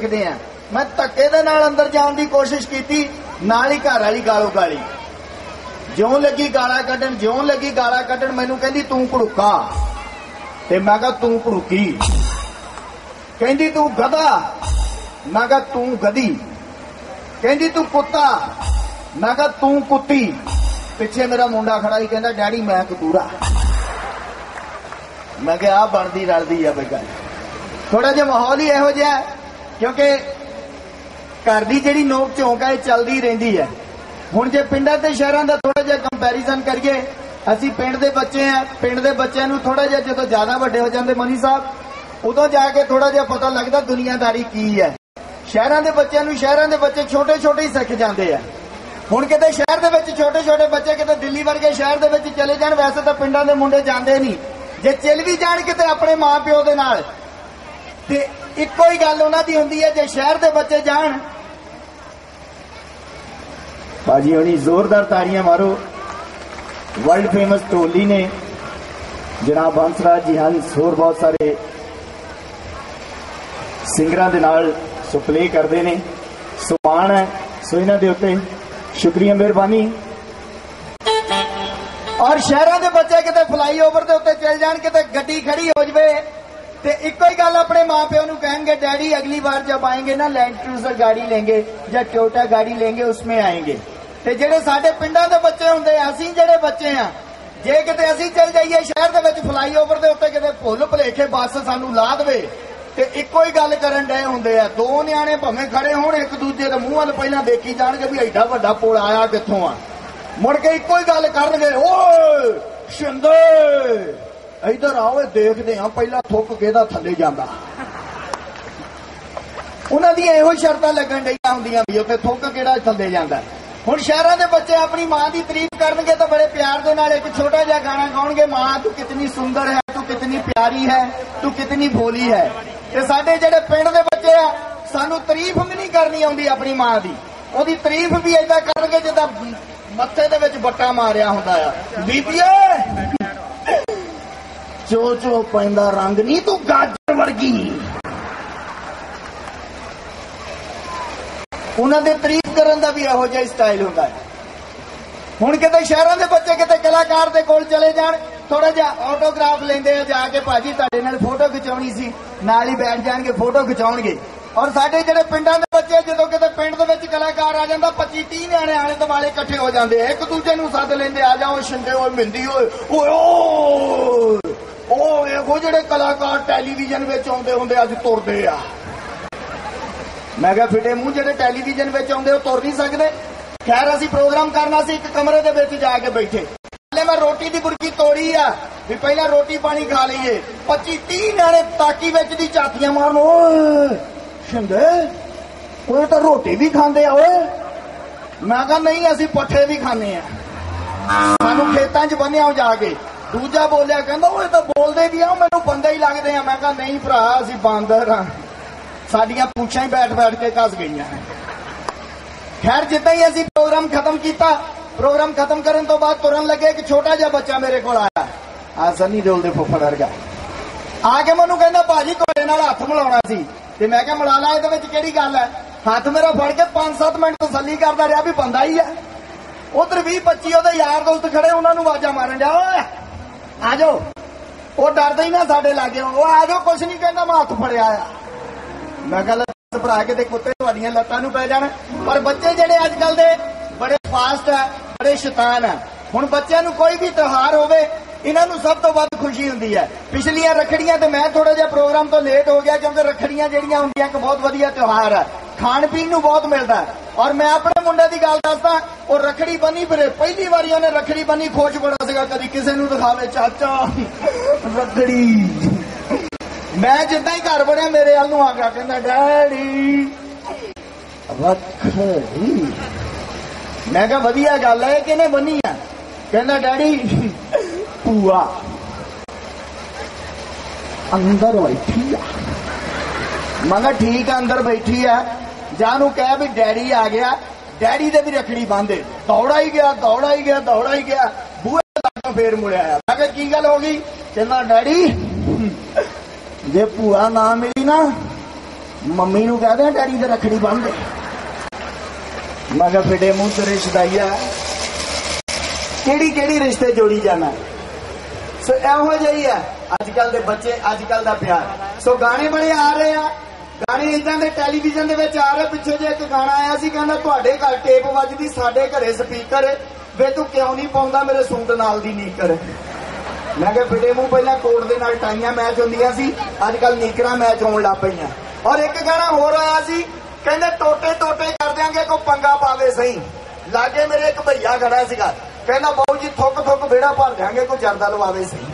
ਦੇਖਦੇ ਆ। ਮੈਂ ਧੱਕੇ ਦੇ ਨਾਲ ਅੰਦਰ ਜਾਣ ਦੀ ਕੋਸ਼ਿਸ਼ ਕੀਤੀ, ਨਾਲ ਹੀ ਘਰ ਵਾਲੀ ਗਾਲੋ ਗਾਲੀ। ਜਿਉਂ ਲੱਗੀ ਗਾਲਾਂ ਕੱਢਣ, ਜਿਉਂ ਲੱਗੀ ਗਾਲਾਂ ਕੱਢਣ, ਮੈਨੂੰ ਕਹਿੰਦੀ, ਤੂੰ ਭੜੁਕਾ ਤੇ ਮੈਂ ਕਿਹਾ, ਤੂੰ ਭੜੁਕੀ ਕਹਿੰਦੀ, ਤੂੰ ਗਧਾ। ਮੈਂ ਕਿਹਾ, ਤੂੰ ਗਧੀ। ਕਹਿੰਦੀ, ਤੂੰ ਕੁੱਤਾ। ਮੈਂ ਕਿਹਾ, ਤੂੰ ਕੁੱਤੀ। ਪਿੱਛੇ ਮੇਰਾ ਮੁੰਡਾ ਖੜਾ ਹੀ ਕਹਿੰਦਾ, ਡੈਡੀ, ਮੈਂ ਕਤੂਰਾ। ਮੈਂ ਕਿਹਾ ਆ ਬਣਦੀ, ਰਲਦੀ ਆ ਬਈ ਗੱਲ। ਥੋੜਾ ਜਿਹਾ ਮਾਹੌਲ ਹੀ ਇਹੋ ਜਿਹਾ ਕਿਉਂਕਿ ਘਰ ਦੀ ਜਿਹੜੀ ਨੋਕ ਝੋਂਕ ਹੈ ਚੱਲਦੀ ਰਹਿੰਦੀ ਹੈ ਹੁਣ ਜੇ ਪਿੰਡਾਂ ਤੇ ਸ਼ਹਿਰਾਂ ਦਾ ਥੋੜਾ ਜਿਹਾ ਕੰਪੈਰੀਜ਼ਨ ਕਰੀਏ, ਅਸੀਂ ਪਿੰਡ ਦੇ ਬੱਚੇ ਆ, ਪਿੰਡ ਦੇ ਬੱਚਿਆਂ ਨੂੰ ਥੋੜਾ ਜਿਹਾ ਜਦੋਂ ਜ਼ਿਆਦਾ ਵੱਡੇ ਹੋ ਜਾਂਦੇ ਮਨੀ ਸਾਹਿਬ, ਉਦੋਂ ਜਾ ਕੇ ਥੋੜਾ ਜਿਹਾ ਪਤਾ ਲੱਗਦਾ ਦੁਨੀਆਦਾਰੀ ਕੀ ਹੈ ਸ਼ਹਿਰਾਂ ਦੇ ਬੱਚਿਆਂ ਨੂੰ ਸ਼ਹਿਰਾਂ ਦੇ ਬੱਚੇ ਛੋਟੇ ਛੋਟੇ ਹੀ ਸਿੱਖ ਜਾਂਦੇ ਆ। ਹੁਣ ਕਿਤੇ ਸ਼ਹਿਰ ਦੇ ਵਿੱਚ ਛੋਟੇ ਛੋਟੇ ਬੱਚੇ, ਕਿਤੇ ਦਿੱਲੀ ਵਰਗੇ ਸ਼ਹਿਰ ਦੇ ਵਿੱਚ ਚਲੇ ਜਾਣ, ਵੈਸੇ ਤਾਂ ਪਿੰਡਾਂ ਦੇ ਮੁੰਡੇ ਜਾਂਦੇ ਨਹੀਂ। ਜੇ ਚੱਲ ਵੀ ਜਾਣ ਕਿਤੇ ਆਪਣੇ ਮਾਪਿਓ ਦੇ ਨਾਲ ਤੇ ਇੱਕੋ ਹੀ ਗੱਲ ਉਹਨਾਂ ਦੀ ਹੁੰਦੀ ਹੈ, ਜੇ ਸ਼ਹਿਰ ਦੇ ਬੱਚੇ ਜਾਣ। ਬਾਜੀ ਹੁਣੀ ਜ਼ੋਰਦਾਰ ਤਾੜੀਆਂ ਮਾਰੋ। ਵਰਲਡ ਫੇਮਸ ਟੋਲੀ ਨੇ। ਜਨਾਬ ਹੰਸਰਾਜ ਜੀ ਹੰਸ ਹੋਰ ਬਹੁਤ ਸਾਰੇ ਸਿੰਗਰਾਂ ਦੇ ਨਾਲ ਸੋ ਪਲੇ ਕਰਦੇ ਨੇ। ਸੋ ਮਾਣ ਹੈ, ਸੋ ਇਹਨਾਂ ਦੇ ਉੱਤੇ ਸ਼ੁਕਰੀਆ, ਮਿਹਰਬਾਨੀ। ਔਰ ਸ਼ਹਿਰਾਂ ਦੇ ਬੱਚੇ ਕਿਤੇ ਫਲਾਈਓਵਰ ਦੇ ਉੱਤੇ ਚੱਲ ਜਾਣ, ਕਿਤੇ ਗੱਡੀ ਖੜੀ ਹੋ ਜਵੇ। ਤੇ ਇੱਕੋ ਹੀ ਗੱਲ ਆਪਣੇ ਮਾਪਿਓ ਨੂੰ ਕਹਾਂਗੇ ਡੈਡੀ, ਅਗਲੀ ਵਾਰ ਜਦ ਆਏਗੇ ਨਾ ਲੈਂਡ ਕਰੂਜ਼ਰ ਗਾੜੀ ਲੈਂਗੇ ਜਾਂ ਟੋਟਾ ਗਾੜੀ ਲੈਂਗੇ, ਉਸਮੇ ਆਏਗੇ। ਤੇ ਜਿਹੜੇ ਸਾਡੇ ਪਿੰਡਾਂ ਦੇ ਬੱਚੇ ਹੁੰਦੇ ਅਸੀਂ ਜਿਹੜੇ ਬੱਚੇ ਆ, ਜੇ ਕਿਤੇ ਅਸੀਂ ਚੱਲ ਜਾਈਏ ਸ਼ਹਿਰ ਦੇ ਵਿੱਚ ਫਲਾਈਓਵਰ ਦੇ ਉੱਤੇ ਕਿਤੇ ਭੁੱਲ ਭਲੇਖੇ ਬੱਸ ਸਾਨੂੰ ਲਾ ਦੇਵੇ, ਤੇ ਇੱਕੋ ਹੀ ਗੱਲ ਕਰਨ ਡਏ ਹੁੰਦੇ ਆ, ਦੋ ਨਿਆਣੇ ਭਵੇਂ ਖੜੇ ਹੋਣ, ਇੱਕ ਦੂਜੇ ਦੇ ਮੂੰਹ ਵੱਲ ਪਹਿਲਾਂ ਦੇਖੀ ਜਾਣਗੇ ਵੀ ਐਡਾ ਵੱਡਾ ਪੁਲ ਆਇਆ ਕਿੱਥੋਂ ਆ। ਮੁੜ ਕੇ ਇੱਕੋ ਹੀ ਗੱਲ ਕਰਨਗੇ, ਓਏ, ਸ਼ਿੰਦੇ! ਇਧਰ ਆਓ, ਇਹ ਦੇਖਦੇ ਆ ਪਹਿਲਾਂ ਥੁੱਕ ਕਿਹਦਾ ਥੱਲੇ ਜਾਂਦਾ। ਉਹਨਾਂ ਦੀਆਂ ਇਹੋ ਸ਼ਰਤਾਂ ਲੱਗਣ ਡਈਆਂ ਹੁੰਦੀਆਂ ਵੀ ਉੱਥੇ ਥੁੱਕ ਕਿਹੜਾ ਥੱਲੇ ਜਾਂਦਾ। ਹੁਣ ਸ਼ਹਿਰਾਂ ਦੇ ਬੱਚੇ ਆਪਣੀ ਮਾਂ ਦੀ ਤਾਰੀਫ ਕਰਨਗੇ ਤਾਂ ਬੜੇ ਪਿਆਰ ਦੇ ਨਾਲ ਇੱਕ ਛੋਟਾ ਜਿਹਾ ਗਾਣਾ ਗਾਉਣਗੇ, ਮਾਂ, ਤੂੰ ਕਿਤਨੀ ਸੁੰਦਰ ਹੈ, ਤੂੰ ਕਿਤਨੀ ਪਿਆਰੀ ਹੈ, ਤੂੰ ਕਿਤਨੀ ਭੋਲੀ ਹੈ। ਤੇ ਸਾਡੇ ਜਿਹੜੇ ਪਿੰਡ ਦੇ ਬੱਚੇ ਆ, ਸਾਨੂੰ ਤਾਰੀਫ ਵੀ ਨਹੀਂ ਕਰਨੀ ਆਉਂਦੀ ਆਪਣੀ ਮਾਂ ਦੀ। ਉਹਦੀ ਤਾਰੀਫ ਵੀ ਏਦਾਂ ਕਰਨਗੇ ਜਿੱਦਾਂ ਮੱਥੇ ਦੇ ਵਿੱਚ ਬੱਟਾ ਮਾਰਿਆ ਹੁੰਦਾ ਆ। ਬੀਬੀਏ! ਚੋ ਚੋ ਪੈਂਦਾ ਰੰਗ ਨਹੀਂ, ਤੂੰ ਗਾਜਰ ਵਰਗੀ। ਉਹਨਾਂ ਦੇ ਤਾਰੀਫ ਕਰਨ ਦਾ ਵੀ ਇਹੋ ਜਿਹਾ ਸਟਾਈਲ ਹੁੰਦਾ ਹੈ। ਹੁਣ ਕਿਤੇ ਸ਼ਹਿਰਾਂ ਦੇ ਬੱਚੇ ਕਿਤੇ ਕਲਾਕਾਰ ਦੇ ਕੋਲ ਚਲੇ ਜਾਣ ਥੋੜਾ ਜਿਹਾ ਆਟੋਗ੍ਰਾਫ ਲੈਂਦੇ ਆ, ਜਾ ਕੇ ਭਾਜੀ ਤੁਹਾਡੇ ਨਾਲ ਫੋਟੋ ਖਿਚਾਉਣੀ ਸੀ, ਨਾਲ ਹੀ ਬੈਠ ਜਾਣਗੇ ਫੋਟੋ ਖਿਚਾਉਣਗੇ। ਔਰ ਸਾਡੇ ਜਿਹੜੇ ਪਿੰਡਾਂ ਦੇ ਬੱਚੇ, ਜਦੋਂ ਕਿਤੇ ਪਿੰਡ ਦੇ ਵਿੱਚ ਕਲਾਕਾਰ ਆ ਜਾਂਦਾ 25 30 ਨਿਆਣੇ ਆਲੇ ਦੁਆਲੇ ਇਕੱਠੇ ਹੋ ਜਾਂਦੇ ਇੱਕ ਦੂਜੇ ਨੂੰ ਸੱਦ ਲੈਂਦੇ ਆ ਜਾਓ ਸ਼ਿੰਦੇ ਹੋਏ, ਮਿੰਦੀ ਓਏ ਓਏ ਓਏ। ਉਹ ਇਹੋ ਜਿਹੜੇ ਕਲਾਕਾਰ ਟੈਲੀਵਿਜ਼ਨ ਵਿੱਚ ਆਉਂਦੇ ਹੁੰਦੇ ਅੱਜ ਤੁਰਦੇ ਆ। ਮੈਂ ਕਿਹਾ ਫਿੱਟੇ ਮੂੰਹ, ਜਿਹੜੇ ਟੈਲੀਵਿਜ਼ਨ ਵਿੱਚ ਆਉਂਦੇ ਉਹ ਤੁਰ ਨਹੀਂ ਸਕਦੇ। ਖੈਰ, ਅਸੀਂ ਪ੍ਰੋਗਰਾਮ ਕਰਨਾ ਸੀ, ਇੱਕ ਕਮਰੇ ਦੇ ਵਿੱਚ ਜਾ ਕੇ ਬੈਠੇ। ਹਲੇ ਮੈਂ ਰੋਟੀ ਦੀ ਬੁਰਕੀ ਤੋੜੀ ਆ, ਵੀ ਪਹਿਲਾਂ ਰੋਟੀ ਪਾਣੀ ਖਾ ਲਈਏ। 25 30 ਨਾਲੇ ਤਾਕੀ ਵਿੱਚ ਦੀ ਝਾਤੀਆਂ ਮਾਰਨ, ਓਏ, ਸ਼ਿੰਦੇ ਓਏ ਤਾਂ ਰੋਟੀ ਵੀ ਖਾਂਦੇ ਆ, ਓਏ। ਮੈਂ ਕਿਹਾ ਨਹੀਂ, ਅਸੀਂ ਪੱਠੇ ਵੀ ਖਾਂਦੇ ਆ। ਸਾਨੂੰ ਖੇਤਾਂ 'ਚ ਬੰਨਿਆ ਜਾ ਕੇ। ਦੂਜਾ ਬੋਲਿਆ ਕਹਿੰਦਾ ਉਹ ਇਹ ਤਾਂ ਬੋਲਦੇ ਵੀ ਆ, ਮੈਨੂੰ ਬੰਦੇ ਹੀ ਲੱਗਦੇ ਆ। ਮੈਂ ਕਿਹਾ, ਨਹੀਂ ਭਰਾ, ਅਸੀਂ ਬਾਂਦਰ ਆ। ਸਾਡੀਆਂ ਪੁੱਛਾਂ ਹੀ ਬੈਠ ਬੈਠ ਕੇ ਕੱਸ ਗਈਆਂ ਖੈਰ, ਜਿੱਦਾਂ ਹੀ ਅਸੀਂ ਪ੍ਰੋਗਰਾਮ ਖਤਮ ਕੀਤਾ, ਪ੍ਰੋਗਰਾਮ ਖਤਮ ਕਰਨ ਤੋਂ ਬਾਅਦ ਤੁਰਨ ਲੱਗੇ, ਇੱਕ ਛੋਟਾ ਜਿਹਾ ਬੱਚਾ ਮੇਰੇ ਕੋਲ ਆਇਆ। ਆ ਸਨੀ ਦਿਓਲ ਦੇ ਫੁੱਫੜ ਵਰਗਾ। ਆ ਕੇ ਮੈਨੂੰ ਕਹਿੰਦਾ, ਭਾਜੀ, ਤੁਹਾਡੇ ਨਾਲ ਹੱਥ ਮਿਲਾਉਣਾ ਸੀ। ਤੇ ਮੈਂ ਕਿਹਾ, ਮਿਲਾ ਲਾ, ਇਹਦੇ ਵਿੱਚ ਕਿਹੜੀ ਗੱਲ ਹੈ? ਹੱਥ ਮੇਰਾ ਫੜ ਕੇ 5-7 ਮਿੰਟ ਤਸੱਲੀ ਕਰਦਾ ਰਿਹਾ ਵੀ ਬੰਦਾ ਹੀ ਆ। ਉਧਰ 20-25 ਉਹਦੇ ਯਾਰ ਦੋਸਤ ਖੜੇ, ਉਹਨਾਂ ਨੂੰ ਆਵਾਜ਼ਾਂ ਮਾਰਨ ਜਾ ਓਏ ਆ ਜਾਓ। ਉਹ ਡਰਦਾ ਹੀ ਨਾ ਸਾਡੇ ਲਾਗੇ। ਉਹ ਆ ਜਾਓ, ਕੁਛ ਨਹੀਂ ਕਹਿੰਦਾ, ਮੈਂ ਹੱਥ ਫੜਿਆ ਆ। ਮੈਂ ਕਿਹਾ ਲੱਤ ਭਰਾ ਕੇ ਤੇ ਕੁੱਤੇ ਤੁਹਾਡੀਆਂ ਲੱਤਾਂ ਨੂੰ ਪੈ ਜਾਣ। ਪਰ ਬੱਚੇ ਜਿਹੜੇ ਅੱਜ ਕੱਲ ਦੇ ਬੜੇ ਫਾਸਟ ਆ, ਬੜੇ ਸ਼ੈਤਾਨ ਆ। ਹੁਣ ਬੱਚਿਆਂ ਨੂੰ ਕੋਈ ਵੀ ਤਿਉਹਾਰ ਹੋਵੇ, ਇਹਨਾਂ ਨੂੰ ਸਭ ਤੋਂ ਵੱਧ ਖੁਸ਼ੀ ਹੁੰਦੀ ਹੈ ਪਿਛਲੀਆਂ ਰੱਖੜੀਆਂ ਤੇ ਮੈਂ ਥੋੜਾ ਜਿਹਾ ਪ੍ਰੋਗਰਾਮ ਤੋਂ ਲੇਟ ਹੋ ਗਿਆ, ਕਿਉਂਕਿ ਰੱਖੜੀਆਂ ਜਿਹੜੀਆਂ ਹੁੰਦੀਆਂ, ਇੱਕ ਬਹੁਤ ਵਧੀਆ ਤਿਉਹਾਰ ਹੈ ਖਾਣ ਪੀਣ ਨੂੰ ਬਹੁਤ ਮਿਲਦਾ ਹੈ। ਔਰ ਮੈਂ ਆਪਣੇ ਮੁੰਡੇ ਦੀ ਗੱਲ ਦੱਸਦਾ, ਉਹ ਰੱਖੜੀ ਬੰਨੀ ਫਿਰੇ। ਪਹਿਲੀ ਵਾਰੀ ਉਹਨੇ ਰੱਖੜੀ ਬੰਨੀ ਖੋਜ ਬੜਾ ਸੀਗਾ, ਕਦੀ ਕਿਸੇ ਨੂੰ ਦਿਖਾਵੇ ਚਾਚਾ, ਰੱਖੜੀ। ਮੈਂ ਜਿੱਦਾਂ ਹੀ ਘਰ ਵੜਿਆ, ਮੇਰੇ ਵੱਲ ਨੂੰ ਆ ਗਿਆ, ਕਹਿੰਦਾ, ਡੈਡੀ, ਰੱਖੜੀ। ਮੈਂ ਕਿਹਾ, ਵਧੀਆ ਗੱਲ ਹੈ ਕਿਹਨੇ ਬੰਨੀ ਆ? ਕਹਿੰਦਾ, ਡੈਡੀ, ਭੂਆ, ਅੰਦਰ ਬੈਠੀ ਆ। ਮੈਂ ਕਿਹਾ, ਠੀਕ ਆ, ਅੰਦਰ ਬੈਠੀ ਆ। ਜਾਨੂੰ ਕਹਿ ਵੀ ਡੈਡੀ ਆ ਗਿਆ, ਡੈਡੀ ਦੇ ਵੀ ਰਖੜੀ ਬੰਦੇ ਦੌੜਾ ਹੀ ਗਿਆ, ਦੌੜਾ ਹੀ ਗਿਆ, ਦੌੜਾ ਹੀ ਗਿਆ। ਬੂਹੇ ਤੱਕ ਫੇਰ ਮੁੜਿਆ ਆ ਮੈਂ ਕਿਹਾ, ਕੀ ਗੱਲ ਹੋ ਗਈ? ਕਹਿੰਦਾ, ਡੈਡੀ, ਜੇ ਭੂਆ ਨਾ ਮਿਲੀ ਨਾ, ਮੰਮੀ ਨੂੰ ਕਹਿ ਡੈਡੀ ਦੇ ਰਖੜੀ ਬੰਨ੍ਹ ਮੈਂ ਕਿਹਾ ਫਿੱਟੇ ਮੂੰਹ ਤੇ ਰਿਸ਼ਤਾਈਆ ਕਿਹੜੀ ਕਿਹੜੀ ਰਿਸ਼ਤੇ ਜੋੜੀ ਜਾਣਾ? ਸੋ ਇਹੋ ਜਿਹੀ ਆ। ਅੱਜ ਕੱਲ ਦੇ ਬੱਚੇ, ਅੱਜ ਕੱਲ ਦਾ ਪਿਆਰ। ਸੋ ਗਾਣੇ ਬੜੇ ਆ ਰਹੇ ਆ। ਗਾਣੇ ਇਦਾਂ ਦੇ ਟੈਲੀਵਿਜ਼ਨ ਦੇ ਵਿੱਚ ਆ ਰਹੇ, ਪਿੱਛੇ ਜੇ ਇੱਕ ਗਾਣਾ ਆਇਆ ਸੀ, ਕਹਿੰਦਾ ਤੁਹਾਡੇ ਘਰ ਟੇਪ ਵੱਜਦੀ, ਸਾਡੇ ਘਰੇ ਸਪੀਕਰ ਵੇ ਤੂੰ ਕਿਉਂ ਨਹੀਂ ਪਾਉਂਦਾ ਮੇਰੇ ਸੂਟ ਨਾਲ ਦੀ ਨੀਕਰ? ਮੈਂ ਕਿਹਾ ਫਿੱਟੇ ਮੂੰਹ ਪਹਿਲਾਂ ਕੋਟ ਦੇ ਨਾਲ ਟਾਈਆਂ ਮੈਚ ਹੁੰਦੀਆਂ ਸੀ ਅੱਜ ਕੱਲ ਨੀਕਰਾਂ ਮੈਚ ਹੋਣ ਲੱਗ ਪਈਆਂ। ਔਰ ਇੱਕ ਗਾਣਾ ਹੋਰ ਆਇਆ ਸੀ, ਕਹਿੰਦੇ ਟੋਟੇ ਟੋਟੇ ਕਰ ਦਿਆਂਗੇ ਕੋ ਪੰਗਾ ਪਾਵੇ ਸਹੀ। ਲਾਗੇ ਮੇਰੇ ਇੱਕ ਭਈਆ ਖੜਾ ਸੀਗਾ, ਕਹਿੰਦਾ, ਬਾਊ ਜੀ, ਥੁੱਕ ਥੁੱਕ ਵਿਹੜਾ ਭਰ ਦਿਆਂਗੇ ਕੋ ਜਰਦਾ ਲਵਾਵੇ ਸਹੀ।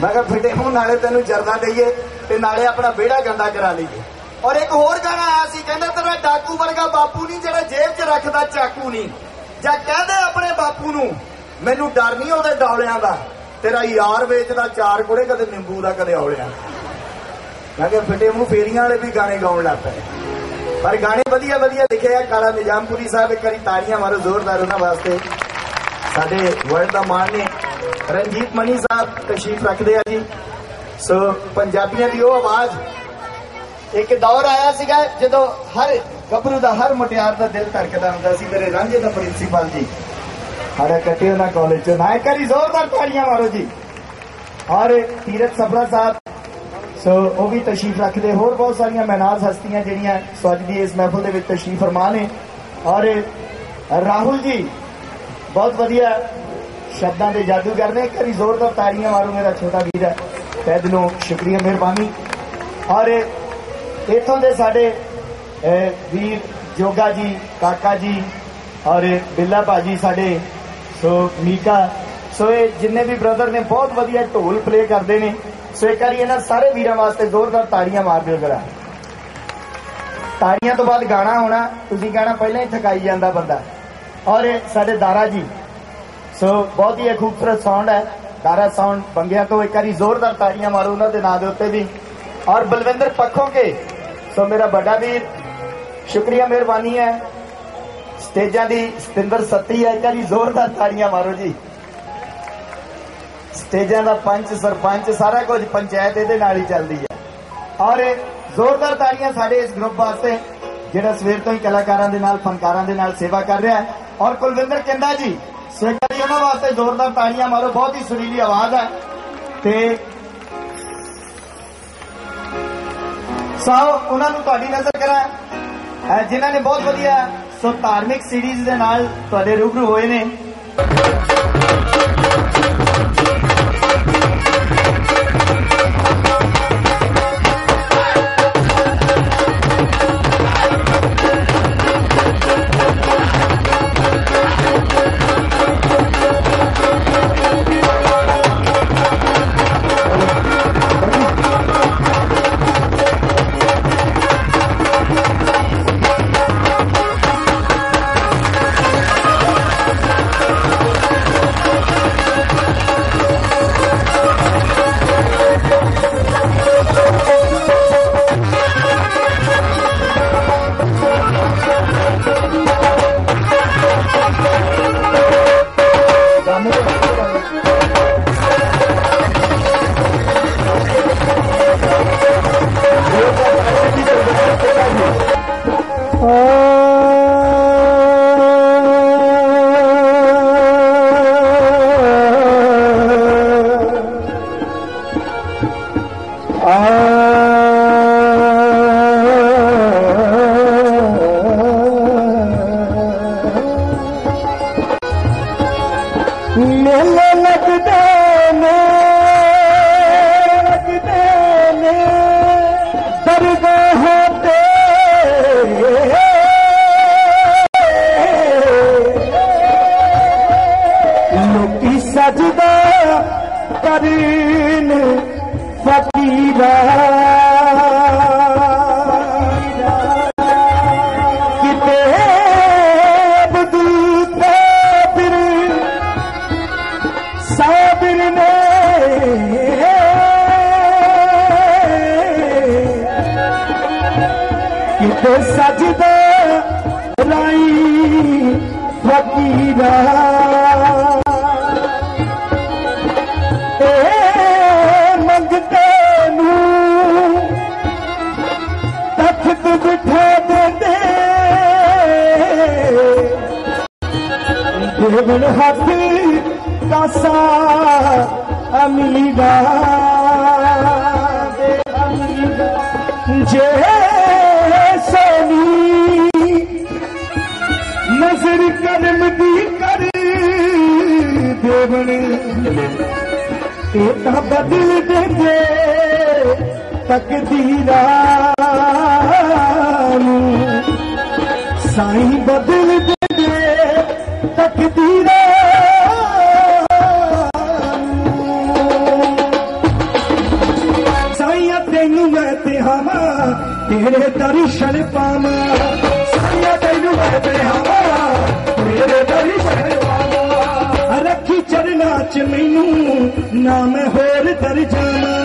ਮੈਂ ਕਿਹਾ ਫਿੱਟੇ ਮੂੰਹ ਨਾਲੇ ਤੈਨੂੰ ਜਰਦਾ ਦਈਏ। ਤੇ ਨਾਲੇ ਆਪਣਾ ਵਿਹੜਾ ਗੰਦਾ ਕਰਾ ਲਈਏ। ਔਰ ਇੱਕ ਹੋਰ ਗਾਣਾ ਆਇਆ ਸੀ, ਕਹਿੰਦਾ ਤੇਰਾ ਡਾਕੂ ਵਰਗਾ ਬਾਪੂ ਨਹੀਂ, ਜਿਹੜਾ ਜੇਬ 'ਚ ਰੱਖਦਾ ਚਾਕੂ ਨਹੀਂ। ਜਾਂ ਕਹਦੇ ਆਪਣੇ ਬਾਪੂ ਨੂੰ, ਮੈਨੂੰ ਡਰ ਨਹੀਂ ਉਹਦੇ ਡੌਲਿਆਂ ਦਾ। ਤੇਰਾ ਯਾਰ ਵੇਚਦਾ ਚਾਰ ਕੋੜੇ ਕਦੇ ਨਿੰਬੂ ਦਾ, ਕਦੇ ਔਲਿਆਂ ਮੈਂ ਕਿਹਾ, ਫਿੱਟੇ ਮੂੰਹ ਫੇਰੀਆਂ ਵਾਲੇ ਵੀ ਗਾਣੇ ਗਾਉਣ ਲੱਗ ਪਏ। ਪਰ ਗਾਣੇ ਵਧੀਆ ਵਧੀਆ ਲਿਖੇ ਆ, ਕਾਲਾ ਨਿਜ਼ਾਮਪੁਰੀ ਸਾਹਿਬ ਇੱਕ ਵਾਰੀ ਤਾੜੀਆਂ ਮਾਰੋ ਜ਼ੋਰਦਾਰ ਉਹਨਾਂ ਵਾਸਤੇ। ਸਾਡੇ ਵਰਲਡ ਦਾ ਮਾਣ ਨੇ ਰਣਜੀਤ ਮਨੀ ਸਾਹਿਬ ਤਸ਼ਰੀਫ ਰੱਖਦੇ ਆ ਜੀ। ਸੋ ਪੰਜਾਬੀਆਂ ਦੀ ਉਹ ਆਵਾਜ਼, ਇੱਕ ਦੌਰ ਆਇਆ ਸੀਗਾ ਜਦੋਂ ਹਰ ਗੱਭਰੂ ਦਾ, ਹਰ ਮੁਟਿਆਰ ਦਾ ਦਿਲ ਧੜਕਦਾ ਹੁੰਦਾ ਸੀ, ਮੇਰੇ ਰਾਂਝੇ ਦਾ ਪ੍ਰਿੰਸੀਪਲ ਜੀ। ਸਾਡਾ ਕੱਟਿਓ ਨਾ ਕਾਲਜ ਚ। ਨਾ ਕਰੀ ਜ਼ੋਰਦਾਰ ਤਾੜੀਆਂ ਮਾਰੋ ਜੀ। ਔਰ ਤੀਰਥ ਸਬਰਾ ਸਾਹਿਬ, ਸੋ ਉਹ ਵੀ ਤਸ਼ਰੀਫ ਰੱਖਦੇ। ਹੋਰ ਬਹੁਤ ਸਾਰੀਆਂ ਮਹਿਨਾਜ਼ ਹਸਤੀਆਂ ਜਿਹੜੀਆਂ ਸੋ ਅੱਜ ਦੀ ਇਸ ਮਹਿਫਲ ਦੇ ਵਿੱਚ ਤਸ਼ਰੀਫ ਫਰਮਾ ਨੇ। ਔਰ ਰਾਹੁਲ ਜੀ, ਬਹੁਤ ਵਧੀਆ ਸ਼ਬਦਾਂ ਦੇ ਜਾਦੂਗਰ ਨੇ। ਇੱਕ ਵਾਰੀ ਜ਼ੋਰਦਾਰ ਤਾੜੀਆਂ ਮਾਰੋ, ਮੇਰਾ ਛੋਟਾ ਵੀਰ ਹੈ। ਤਹਿ ਦਿਲੋਂ ਸ਼ੁਕਰੀਆ, ਮਿਹਰਬਾਨੀ। ਔਰ ਇਥੋਂ ਦੇ ਸਾਡੇ ਵੀਰ ਜੋਗਾ ਜੀ, ਕਾਕਾ ਜੀ, ਔਰ ਬਿੱਲਾ ਭਾਜੀ ਸਾਡੇ, ਸੋ ਮੀਕਾ, ਸੋ ਇਹ ਜਿੰਨੇ ਵੀ ਬ੍ਰਦਰ ਨੇ, ਬਹੁਤ ਵਧੀਆ ਢੋਲ ਪਲੇ ਕਰਦੇ ਨੇ। ਸੋ ਇੱਕ ਵਾਰੀ ਇਹਨਾਂ ਸਾਰੇ ਵੀਰਾਂ ਵਾਸਤੇ ਜ਼ੋਰਦਾਰ ਤਾੜੀਆਂ ਮਾਰ ਦਿਓ ਜਰਾ। ਤਾੜੀਆਂ ਤੋਂ ਬਾਅਦ ਗਾਣਾ ਹੋਣਾ, ਤੁਸੀਂ ਗਾਣਾ ਪਹਿਲਾਂ ਹੀ ਥਕਾਈ ਜਾਂਦਾ ਬੰਦਾ। ਔਰ ਇਹ ਸਾਡੇ ਦਾਰਾ ਜੀ, ਸੋ ਬਹੁਤ ਹੀ ਇਹ ਖੂਬਸੂਰਤ ਸਾਊਂਡ ਹੈ। ਦਾਰਾ ਸਾਊਂਡ ਬੰਗਿਆ ਤੋਂ ਇੱਕ ਵਾਰੀ ਜ਼ੋਰਦਾਰ ਤਾੜੀਆਂ ਮਾਰੋ ਉਹਨਾਂ ਦੇ ਨਾਂ ਦੇ ਉੱਤੇ ਵੀ। ਔਰ ਬਲਵਿੰਦਰ ਪੱਖੋਂਗੇ। ਸੋ ਮੇਰਾ ਵੱਡਾ ਵੀਰ, ਸ਼ੁਕਰੀਆ, ਮਿਹਰਬਾਨੀ ਹੈ। ਸਟੇਜਾਂ ਦੀ ਸਤਿੰਦਰ ਸੱਤੀ ਹੈ, ਇੱਕ ਵਾਰੀ ਜ਼ੋਰਦਾਰ ਤਾੜੀਆਂ ਮਾਰੋ ਜੀ। ਸਟੇਜਾਂ ਦਾ ਪੰਚ, ਸਰਪੰਚ, ਸਾਰਾ ਕੁਝ ਪੰਚਾਇਤ ਇਹਦੇ ਨਾਲ ਹੀ ਚੱਲਦੀ ਹੈ। ਔਰ ਜ਼ੋਰਦਾਰ ਤਾੜੀਆਂ ਸਾਡੇ ਇਸ ਗਰੁੱਪ ਵਾਸਤੇ, ਜਿਹੜਾ ਸਵੇਰ ਤੋਂ ਹੀ ਕਲਾਕਾਰਾਂ ਦੇ ਨਾਲ, ਫਨਕਾਰਾਂ ਦੇ ਨਾਲ ਸੇਵਾ ਕਰ ਰਿਹਾ ਹੈ। ਔਰ ਕੁਲਵਿੰਦਰ ਕਹਿੰਦਾ ਜੀ ਸੇਕਰੀ ਉਹਨਾਂ ਵਾਸਤੇ ਜ਼ੋਰਦਾਰ ਤਾੜੀਆਂ ਮਾਰੋ, ਬਹੁਤ ਹੀ ਸੁਰੀਲੀ ਆਵਾਜ਼ ਹੈ। ਤੇ ਸਾਓ ਉਹਨਾਂ ਨੂੰ ਤੁਹਾਡੀ ਨਜ਼ਰ ਕਰਾਂ। ਜਿਨ੍ਹਾਂ ਨੇ ਬਹੁਤ ਵਧੀਆ ਸੋ ਧਾਰਮਿਕ ਸੀਰੀਜ਼ ਦੇ ਨਾਲ ਤੁਹਾਡੇ ਰੂਬਰੂ ਹੋਏ ਨੇ। ਮੇਲੇ ਕਿਤੇ ਸਜਦਾ ਰਾਈ ਫਕੀਰਾ ਏ ਮੰਗਤੇ ਨੂੰ ਤਖਤ ਬਿਠਾ ਦਿੰਦੇ ਦੇਵਨ ਹੱਥ ਕਾਸਾ ਅਮੀਰਾ ਦੇ ਅਮੀਰਾ ਜੇ त बदिले तकदी साईं बदिल दे तकदी साईं अते ते हम तेरे दर्शन पाण ते हम ਵਿੱਚ ਮੈਨੂੰ ਨਾ ਮੈਂ ਹੋਰ ਦਰ ਜਾਣਾ